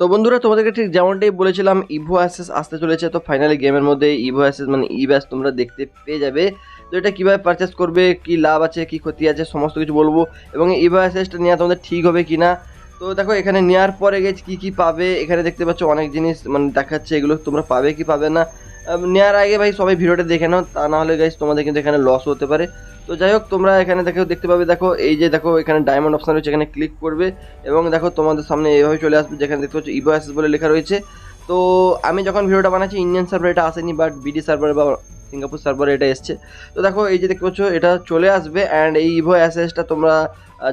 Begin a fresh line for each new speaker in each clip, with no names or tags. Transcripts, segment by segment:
তো বন্ধুরা, তোমাদেরকে ঠিক যেমনটাই বলেছিলাম ইভো অ্যাসেস আসতে চলেছে। তো ফাইনালি গেমের মধ্যে ইভো অ্যাসেস মানে ই ব্যাস তোমরা দেখতে পেয়ে যাবে। তো এটা কীভাবে পারচেস করবে, কি লাভ আছে, কি ক্ষতি আছে, সমস্ত কিছু বলব। এবং ইভো অ্যাসেসটা নেওয়া তোমাদের ঠিক হবে কি না তো দেখো, এখানে নেওয়ার পরে গেছে, কী কী পাবে? এখানে দেখতে পাচ্ছ অনেক জিনিস মানে দেখাচ্ছে, এগুলো তোমরা পাবে কি পাবে না। নেওয়ার আগে ভাই সবাই ভিডিওটা দেখে নাও, তা না হলে গাইজ তোমাদের কিন্তু এখানে লস হতে পারে। তো যাই হোক, তোমরা এখানে দেখো, দেখতে পাবে, দেখো, এই যে দেখো, এখানে ডায়মন্ড অপশন রয়েছে, এখানে ক্লিক করবে এবং দেখো তোমাদের সামনে এইভাবে চলে আসবে, যেখানে দেখতে পাচ্ছ ইভো অ্যাসেস বলে লেখা রয়েছে। তো আমি যখন ভিডিওটা বানাচ্ছি ইন্ডিয়ান সার্ভার এটা আসেনি বাট বিডি সার্ভার বা সিঙ্গাপুর সার্ভারে এটা এসছে। তো দেখো, এই যে দেখতে পাচ্ছ, এটা চলে আসবে অ্যান্ড এই ইভো অ্যাসেসটা তোমরা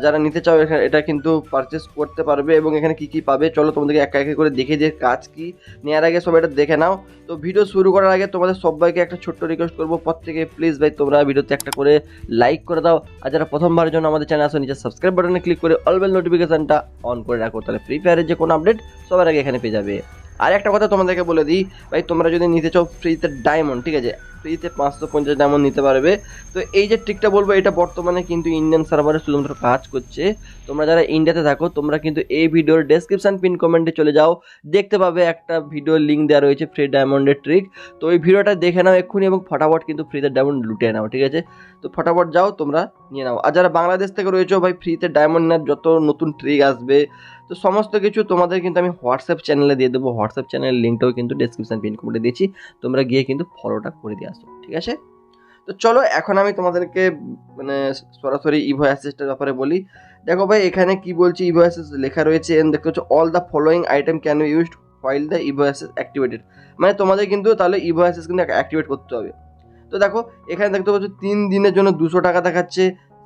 যারা নিতে চাও, এখানে এটা কিন্তু পারচেস করতে পারবে, এবং এখানে কি কি পাবে, চলো তোমাদেরকে একা একা করে দেখে দিয়ে কাজ কি নেওয়ার আগে সবাই এটা দেখে নাও। তো ভিডিও শুরু করার আগে তোমাদের সবাইকে একটা ছোট্ট রিকোয়েস্ট করব, প্রত্যেকে প্লিজ ভাই, তোমরা ভিডিওতে একটা করে লাইক করে দাও, আর যারা প্রথমবারের জন্য আমাদের চ্যানেল আসো নিচে সাবস্ক্রাইব বাটনে ক্লিক করে অল বেল নোটিফিকেশনটা অন করে রাখো, তাহলে ফ্রি ফায়ারের যে কোনো আপডেট সবার আগে এখানে পেয়ে যাবে। আর একটা কথা তোমাদেরকে বলে দিই, ভাই, তোমরা যদি নিতে চাও ফ্রিতে ডায়মন্ড ঠিক আছে? ফ্রিতে পাঁচশো পঞ্চাশ ডায়মন্ড নিতে পারবে। তো এই যে ট্রিকটা বলব, এটা বর্তমানে কিন্তু ইন্ডিয়ান সার্ভারে শুধুমাত্র কাজ করছে। তোমরা যারা ইন্ডিয়াতে থাকো, তোমরা কিন্তু এই ভিডিওর ডেসক্রিপশন পিন কমেন্টে চলে যাও। দেখতে পাবে একটা ভিডিওর লিঙ্ক দেওয়া রয়েছে ফ্রি ডায়মন্ডের ট্রিক তো ওই ভিডিওটা দেখে নাও এক্ষুনি এবং ফটাফট কিন্তু ফ্রিতে ডায়মন্ড লুটে নাও, ঠিক আছে? তো ফটাফট যাও, তোমরা নিয়ে নাও। আর যারা বাংলাদেশ থেকে রয়েছো, ভাই, ফ্রিতে ডায়মন্ড নেওয়ার যত নতুন ট্রিক আসবে তো সমস্ত কিছু তোমাদের কিন্তু আমি হোয়াটসঅ্যাপ চ্যানেলে দিয়ে দেবো। হোয়াটসঅ্যাপ চ্যানেলের লিঙ্কটাও কিন্তু ডেসক্রিপশন পিন কমেন্টে দিয়েছি। তোমরা গিয়ে কিন্তু ফলোটা করে দিয়ে আসো, ঠিক আছে? তো চলো, এখন আমি তোমাদেরকে মানে সরাসরি ইভো অ্যাসেসটার ব্যাপারে বলি। দেখো ভাই, এখানে কি বলছি? ইভো অ্যাসেস লেখা রয়েছে, and দেখতে হচ্ছে all the following item can be used while the evo access activated মানে তোমাদের কিন্তু তাহলে ইভো অ্যাসেস কিন্তু অ্যাক্টিভেট করতে হবে। তো দেখো, এখানে দেখতে পাচ্ছ, তিন দিনের জন্য দুশো টাকা দেখাচ্ছে,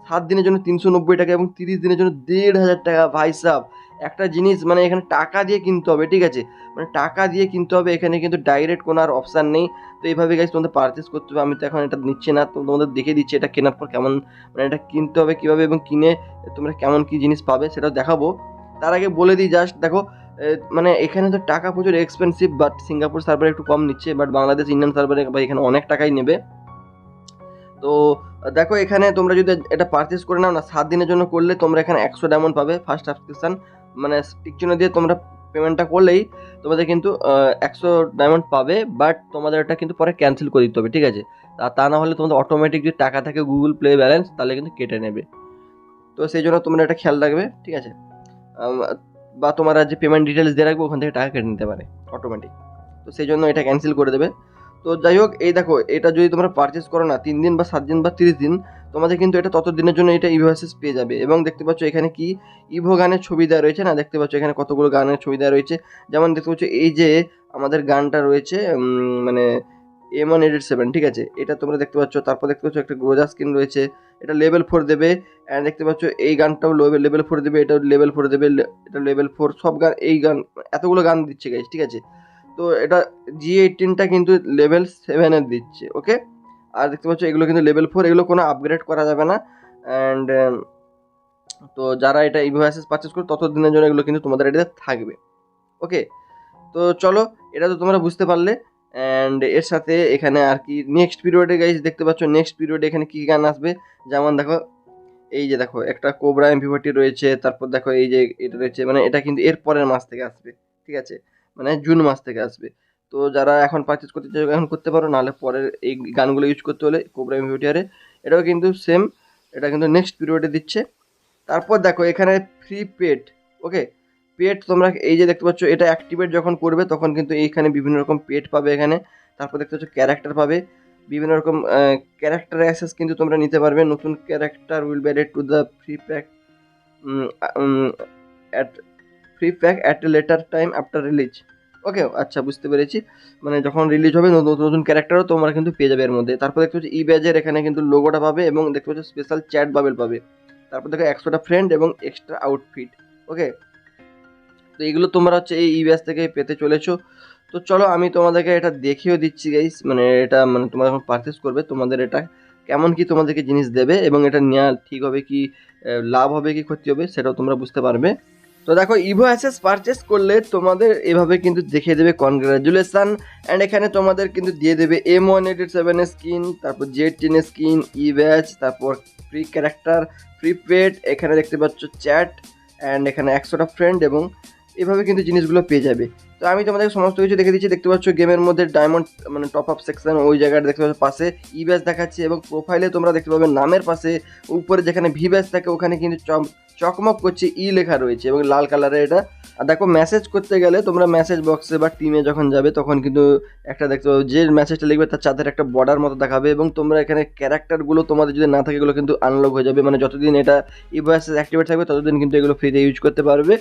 সাত দিনের জন্য তিনশো নব্বই টাকা এবং তিরিশ দিনের জন্য দেড় হাজার টাকা। ভাই সাহ একটা জিনিস মানে এখানে টাকা দিয়ে কিনতে হবে, ঠিক আছে? মানে টাকা দিয়ে কিনতে হবে, এখানে কিন্তু ডাইরেক্ট কোনো আর অপশান নেই। তো এইভাবে গাইজ তোমাদের পারচেস করতে হবে, আমি তো এখন এটা নিচ্ছি না, তো তোমাদের দেখে দিচ্ছি এটা কেনার পর কেমন মানে এটা কিনতে হবে কীভাবে এবং কিনে তোমরা কেমন কী জিনিস পাবে সেটাও দেখাবো। তার আগে বলে দিই জাস্ট দেখো মানে এখানে তো টাকা প্রচুর এক্সপেন্সিভ বাট সিঙ্গাপুর সার্ভারে একটু কম নিচ্ছে বাট বাংলাদেশ ইন্ডিয়ান সার্ভারে বা এখানে অনেক টাকাই নেবে। তো, দেখো এখানে তোমরা যদি এটা পারচেস করে নাও না, সাত দিনের জন্য করলে তোমরা এখানে একশো ডায়মন্ড পাবে ফার্স্ট সাবস্ক্রিপশন মানে টিক দিয়ে তোমরা পেমেন্টটা করলেই তোমাদের কিন্তু একশো ডায়মন্ড পাবে বাট তোমাদের এটা কিন্তু পরে ক্যান্সেল করে দিতে হবে, ঠিক আছে? তা না হলে তোমাদের অটোমেটিক যদি টাকা থাকে গুগল প্লে ব্যালেন্স তাহলে কিন্তু কেটে নেবে। তো সেই জন্য তোমরা এটা খেয়াল রাখবে, ঠিক আছে? বা তোমার যে পেমেন্ট ডিটেলস দিয়ে রাখবে, ওখান থেকে টাকা কেটে নিতে পারে অটোমেটিক তো সেই জন্য এটা ক্যান্সেল করে দেবে। তো যাই হোক, এই দেখো, এটা যদি তোমরা পারচেস করো না, তিন দিন বা সাত দিন বা তিরিশ দিন, তোমাদের কিন্তু এটা তত দিনের জন্য এটা ইভোয়াসেস পেয়ে যাবে। এবং দেখতে পাচ্ছ এখানে কি ইভো গানের ছবি দেওয়া রয়েছে না? দেখতে পাচ্ছ এখানে কতগুলো গানের ছবি দেওয়া রয়েছে। যেমন দেখতে পাচ্ছ এই যে আমাদের গানটা রয়েছে মানে এম ওয়ান এইট সেভেন ঠিক আছে? এটা তোমরা দেখতে পাচ্ছ। তারপর দেখতে পাচ্ছ একটা গ্রোজা স্ক্রিন রয়েছে, এটা লেভেল ফোর দেবে। অ্যান্ড দেখতে পাচ্ছ এই গানটাও লেভেল ফোর দেবে, এটাও লেভেল ফোর দেবে এটা লেভেল ফোর সব গান, এই গান, এতগুলো গান দিচ্ছে গাইজ ঠিক আছে? তো এটা জি এইটিনটা কিন্তু লেভেল সেভেনের দিচ্ছে ওকে আর দেখতে পাচ্ছ এগুলো কিন্তু লেভেল ফোর এগুলো কোনো আপগ্রেড করা যাবে না। অ্যান্ড তো যারা এটা ইভোয়াসেস পারচেস করে তত দিনের জন্য এগুলো কিন্তু তোমাদের এটাতে থাকবে ওকে তো চলো, এটা তো তোমরা বুঝতে পারলে। অ্যান্ড এর সাথে এখানে আর কি নেক্সট পিরিয়ডে গাইজ দেখতে পাচ্ছ নেক্সট পিরিয়ডে এখানে কী গান আসবে? যেমন দেখো, এই যে দেখো, একটা কোবরা এমপিফোর্টি রয়েছে, তারপর দেখো এই যে এটা রয়েছে মানে এটা কিন্তু এর পরের মাস থেকে আসবে, ঠিক আছে? মানে জুন মাস থেকে আসবে। তো যারা এখন পারচেস করতে চাই এখন করতে পারো, নাহলে পরের এই গানগুলো ইউজ করতে হলে কোবরা এমপিফোর্টিয়ারে এটাও কিন্তু সেম এটা কিন্তু নেক্সট পিরিয়ডে দিচ্ছে। তারপর দেখো, এখানে ফ্রি পেড ওকে পেড তোমরা এই যে দেখতে পাচ্ছ, এটা অ্যাক্টিভেট যখন করবে, তখন কিন্তু এইখানে বিভিন্ন রকম পেড পাবে এখানে। তারপর দেখতে পাচ্ছ ক্যারেক্টার পাবে। বিভিন্ন রকম ক্যারেক্টার অ্যাক্সেস কিন্তু তোমরা নিতে পারবে। নতুন character will be added to the free pack at free pack at a later time after release okay আচ্ছা বুঝতে পেরেছি। মানে যখন রিলিজ হবে, নতুন নতুন ক্যারেক্টারও তোমরা কিন্তু পেয়ে যাবে এর মধ্যে। তারপর দেখতে পাচ্ছ ই ব্যাজের এখানে কিন্তু লোগোটা পাবে এবং দেখতে পাচ্ছ স্পেশাল চ্যাট বাবেল পাবে। তারপর দেখো একশোটা ফ্রেন্ড এবং এক্সট্রা আউটফিট ওকে তো এগুলো তোমরা হচ্ছে এই ই ব্যাজ থেকে পেতে চলেছো। তো চলো, আমি তোমাদেরকে এটা দেখিয়েও দিচ্ছি গাইস মানে এটা মানে তোমরা যখন পারচেস করবে, তোমাদের এটা কেমন কি তোমাদেরকে জিনিস দেবে এবং এটা নেওয়া ঠিক হবে কি লাভ হবে কি, ক্ষতি হবে, সেটাও তোমরা বুঝতে পারবে। তো দেখো ইভো অ্যাসেস পারচেস করলে তোমাদের এভাবে কিন্তু দেখিয়ে দেবে কনগ্রাচুলেশন অ্যান্ড এখানে তোমাদের কিন্তু দিয়ে দেবে M one eight seven skin তারপর Z ten skin E batch তারপর ফ্রি ক্যারেক্টার ফ্রি পেড এখানে দেখতে পাচ্ছ চ্যাট অ্যান্ড এখানে একশোটা ফ্রেন্ড এবং এভাবে কিন্তু জিনিসগুলো পেয়ে যাবে। তো আমি তোমাদের সমস্ত কিছু দেখে দিচ্ছি, দেখতে পাচ্ছ গেমের মধ্যে ডায়মন্ড মানে টপ আপ সেকশন ওই জায়গাটা দেখতে পাচ্ছ, পাশে ই ব্যাচ দেখাচ্ছে এবং প্রোফাইলে তোমরা দেখতে পাবে নামের পাশে, উপরে যেখানে ভি ব্যাচ থাকে, ওখানে কিন্তু চকমক করছে ই লেখা রয়েছে এবং লাল কালারের এটা। আর দেখো মেসেজ করতে গেলে তোমরা মেসেজ বক্সে বা টিমে যখন যাবে, তখন কিন্তু একটা দেখতে পাবে, যে মেসেজটা লিখবে তার চাঁদের একটা বর্ডার মতো দেখাবে এবং তোমরা এখানে ক্যারেক্টারগুলো তোমাদের যদি না থাকে, এগুলো কিন্তু আনলক হয়ে যাবে। মানে যতদিন এটা ই ভয়েস অ্যাক্টিভেট থাকবে, ততদিন কিন্তু এগুলো ফ্রিতে ইউজ করতে পারবে।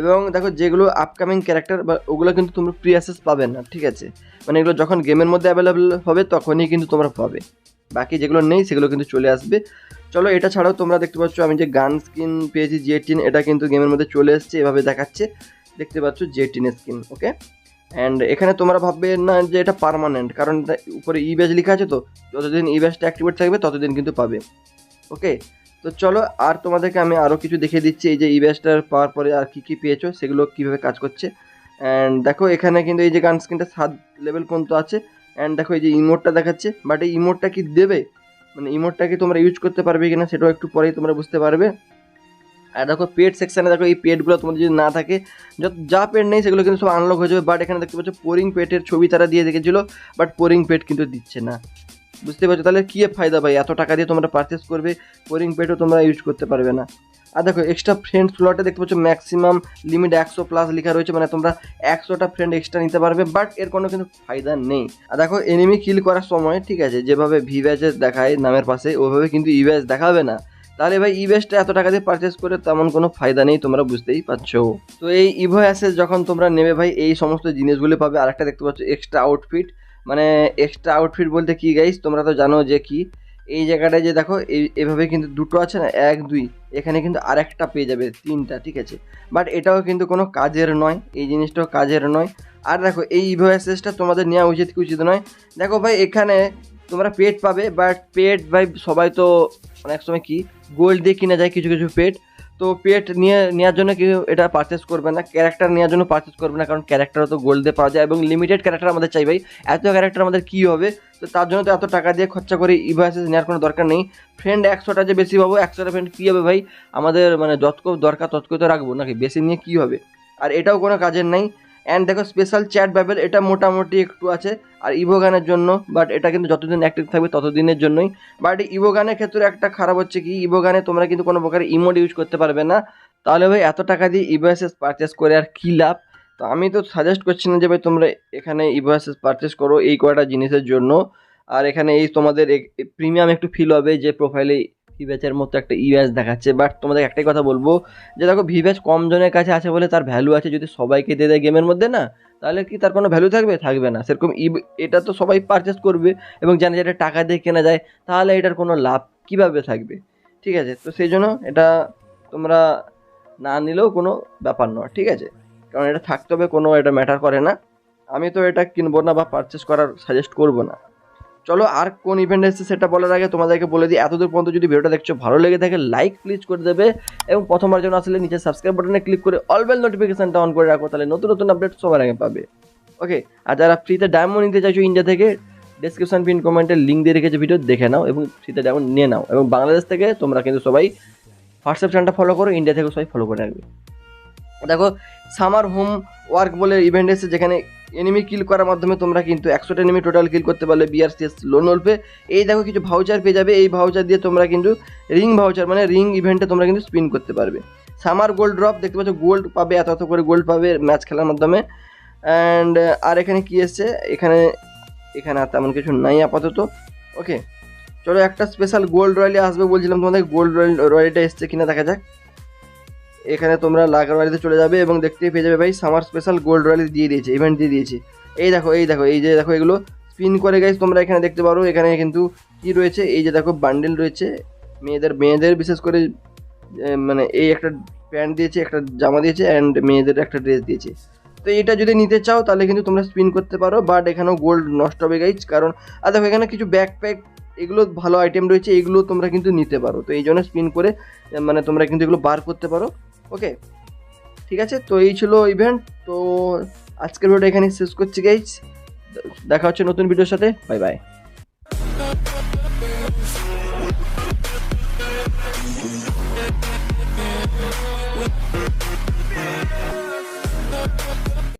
এবং দেখো, যেগুলো আপকামিং ক্যারেক্টার বা ওগুলো কিন্তু তোমরা ফ্রি অ্যাসেস পাবে না, ঠিক আছে? মানে এগুলো যখন গেমের মধ্যে অ্যাভেলেবেল হবে, তখনই কিন্তু তোমরা পাবে। বাকি যেগুলো নেই, সেগুলো কিন্তু চলে আসবে। চলো, এটা ছাড়াও তোমরা দেখতে পাচ্ছ, আমি যে গান স্কিন পেয়েছি জি টিন এটা কিন্তু গেমের মধ্যে চলে এসছে, এভাবে দেখাচ্ছে। দেখতে পাচ্ছ Z ten skin, okay? And এখানে তোমরা ভাববে না যে এটা পারমানেন্ট কারণ উপরে ই ব্যাচ লেখা আছে তো, যতদিন ই ব্যাচটা অ্যাক্টিভেট থাকবে, ততদিন কিন্তু পাবে, ওকে? তো চলো, আর তোমাদেরকে আমি আরও কিছু দেখিয়ে দিচ্ছি, এই যে ই ব্যাচটার পাওয়ার পরে আর কী কী পেয়েছ, সেগুলো কীভাবে কাজ করছে। অ্যান্ড দেখো, এখানে কিন্তু এই যে গান স্ক্রিনটা সাত লেভেল পর্যন্ত আছে। অ্যান্ড দেখো, এই যে ইমোটটা দেখাচ্ছে বাট এই ইমোটটা কি দেবে? মানে ইমোটটাকে তোমরা ইউজ করতে পারবে কিনা সেটাও একটু পরেই তোমরা বুঝতে পারবে। আর দেখো পেড সেকশানে দেখো এই পেডগুলো তোমাদের যদি না থাকে, যত, যা পেড নেই সেগুলো কিন্তু সব আনলক হয়ে যাবে। বাট এখানে দেখতে পাচ্ছ পোরিং পেটের ছবি তারা দিয়ে রেখেছিলো বাট পোরিং পেট কিন্তু দিচ্ছে না। বুঝতে পারছ? তাহলে কী ফায়দা ভাই? এত টাকা দিয়ে তোমরা পারচেস করবে পোরিং পেটও তোমরা ইউজ করতে পারবে না। আর দেখো এক্সট্রা ফ্রেন্ড স্লটে দেখতে পাচ্ছ ম্যাক্সিমাম লিমিট একশো প্লাস লেখা রয়েছে মানে তোমরা একশোটা ফ্রেন্ড এক্সট্রা নিতে পারবে বাট এর কোনো কিন্তু ফায়দা নেই। আর দেখো এনিমি কিল করার সময়, ঠিক আছে, যেভাবে ভি ব্যাচের দেখায় নামের পাশে ওইভাবে কিন্তু ই ব্যাচ দেখাবে না। তাহলে ভাই ইভেসটা এত টাকা দিয়ে পারচেস করে তেমন কোনো ফায়দা নেই, তোমরা বুঝতেই পারছ। তো এই ইভো অ্যাসেস যখন তোমরা নেবে ভাই, এই সমস্ত জিনিসগুলো পাবে, আরেকটা দেখতে পাচ্ছ এক্সট্রা আউটফিট মানে এক্সট্রা আউটফিট বলতে কি গাইস তোমরা তো জানো যে কি, এই জায়গাটায় যে দেখো এই এভাবে কিন্তু দুটো আছে না, এক, দুই এখানে কিন্তু আরেকটা পেয়ে যাবে তিনটা, ঠিক আছে? বাট এটাও কিন্তু কোনো কাজের নয়, এই জিনিসটাও কাজের নয়। আর দেখো, এই ইভো অ্যাসেসটা তোমাদের নেওয়া উচিত কি উচিত নয়? দেখো ভাই, এখানে তোমরা পেট পাবে বাট পেট ভাই, সবাই তো অনেক সময় কি গোল্ড দিয়ে কিনা যায় কিছু কিছু পেট। তো পেট নিয়ে নেওয়ার জন্য কেউ এটা পারচেস করবে না ক্যারেক্টার নেওয়ার জন্য পারচেস করবে না, কারণ ক্যারেক্টারও তো গোল্ড দিয়ে পাওয়া যায় এবং লিমিটেড ক্যারেক্টার আমাদের চাই ভাই। এত ক্যারেক্টার আমাদের কী হবে? তো তার জন্য তো এত টাকা দিয়ে খরচা করে ইভাইসেস নেওয়ার কোনো দরকার নেই। ফ্রেন্ড একশোটা যে বেশি পাবো, একশোটা ফ্রেন্ড কী হবে ভাই? আমাদের মানে যতকো দরকার ততকো তো রাখব, নাকি বেশি নিয়ে কী হবে? আর এটাও কোনো কাজের নাই। অ্যান্ড দেখো স্পেশাল চ্যাট ব্যাবেল এটা মোটামুটি একটু আছে। আর ইভো গানের জন্য বাট এটা কিন্তু যতদিন অ্যাক্টিভ থাকবে ততদিনের জন্যই। বাট ইভো গানের ক্ষেত্রে একটা খারাপ হচ্ছে কি ইভো গানে তোমরা কিন্তু কোনো প্রকার ইমোড ইউজ করতে পারবে না। তাহলে ভাই, এত টাকা দিয়ে ইভোএসএস পারচেস করে আর কী লাভ? তো আমি তো সাজেস্ট করছি না যে ভাই, তোমরা এখানে ইভোএসএস পারচেস করো এই কয়টা জিনিসের জন্য। আর এখানে এই তোমাদের প্রিমিয়াম একটু ফিল হবে যে প্রোফাইলে ভিভ্যাচের মতো একটা ইউএস দেখাচ্ছে। বাট তোমাদের একটাই কথা বলব যে, দেখো ভিভ্যাচ কম জনের কাছে আছে বলে তার ভ্যালু আছে যদি সবাইকে দিয়ে দেয় গেমের মধ্যে, না? তাহলে কি তার কোনো ভ্যালু থাকবে? থাকবে না। সেরকম ই এটা তো সবাই পারচেস করবে এবং জানে যে এটা টাকা দিয়ে কেনা যায়, তাহলে এটার কোনো লাভ কীভাবে থাকবে? ঠিক আছে? তো সেই জন্য এটা তোমরা না নিলেও কোনো ব্যাপার নয়। ঠিক আছে? কারণ এটা থাকতে হবে, কোনো এটা ম্যাটার করে না। আমি তো এটা কিনবো না বা পারচেস করার সাজেস্ট করব না। চলো আর কোন ইভেন্ট এসেছে সেটা বলার আগে তোমাদেরকে বলে দিই, এতদূর পর্যন্ত যদি ভিডিওটা দেখছ ভালো লেগে থাকে লাইক প্লিজ করে দেবে এবং প্রথমবার যখন আসলে নিচে সাবস্ক্রাইব বাটনে ক্লিক করে অল বেল নোটিফিকেশনটা অন করে রাখো, তাহলে নতুন নতুন আপডেট সবার আগে পাবে। ওকে আর যারা ফ্রিতে ডায়মন্ড নিতে চাইছো ইন্ডিয়া থেকে ডিসক্রিপশন পিন কমেন্টের লিঙ্ক দিয়ে রেখেছে ভিডিও দেখে নাও এবং ফ্রিতে ডায়মন্ড নিয়ে নাও এবং বাংলাদেশ থেকে তোমরা কিন্তু সবাই হোয়াটসঅ্যাপ চ্যানেলটা ফলো করো ইন্ডিয়া থেকে সবাই ফলো করে রাখবে। দেখো সামার হোম ওয়ার্ক বলে ইভেন্ট এসেছে যেখানে এনিমি কিল করার মাধ্যমে তোমরা কিন্তু একশোটা এনিমি টোটাল কিল করতে পারলে বিআরসিএস লোন অল্পে। এই দেখো কিছু ভাউচার পেয়ে যাবে, এই ভাউচার দিয়ে তোমরা কিন্তু রিং ভাউচার মানে রিং ইভেন্টে তোমরা কিন্তু স্পিন করতে পারবে। সামার গোল্ড ড্রপ দেখতে পাচ্ছ গোল্ড পাবে, এত এত করে গোল্ড পাবে ম্যাচ খেলার মাধ্যমে। অ্যান্ড আর এখানে কী এসছে? এখানে এখানে আর তেমন কিছু নাই আপাতত। ওকে চলো একটা স্পেশাল গোল্ড রয়্যালি আসবে বলছিলাম তোমাদের গোল্ড রয়্যালিটা এসছে কিনা দেখা যাক। এখানে তোমরা লাগার বাড়িতে চলে যাবে এবং দেখতেই পেয়ে যাবে ভাই সামার স্পেশাল গোল্ড রয়্যালি দিয়ে দিয়েছে ইভেন্ট দিয়ে দিয়েছে। এই দেখো এই দেখো, এই যে দেখো এগুলো স্পিন করে গাইজ তোমরা এখানে দেখতে পারো, এখানে কিন্তু কি রয়েছে? এই যে দেখো বান্ডেল রয়েছে, মেয়েদের মেয়েদের বিশেষ করে মানে এই একটা প্যান্ট দিয়েছে, একটা জামা দিয়েছে অ্যান্ড মেয়েদের একটা ড্রেস দিয়েছে। তো এটা যদি নিতে চাও তাহলে কিন্তু তোমরা স্পিন করতে পারো বাট এখানেও গোল্ড নষ্ট হবে গাইজ কারণ, আর দেখো এখানে কিছু ব্যাকপ্যাক এগুলো ভালো আইটেম রয়েছে, এগুলো তোমরা কিন্তু নিতে পারো। তো এই জন্য স্পিন করে মানে তোমরা কিন্তু এগুলো বার করতে পারো। ওকে ঠিক আছে? তো এই ছিল ইভেন্ট তো আজকের ভিডিওটা এখানে শেষ করছি গাইজ দেখা হচ্ছে নতুন ভিডিওর সাথে। Bye bye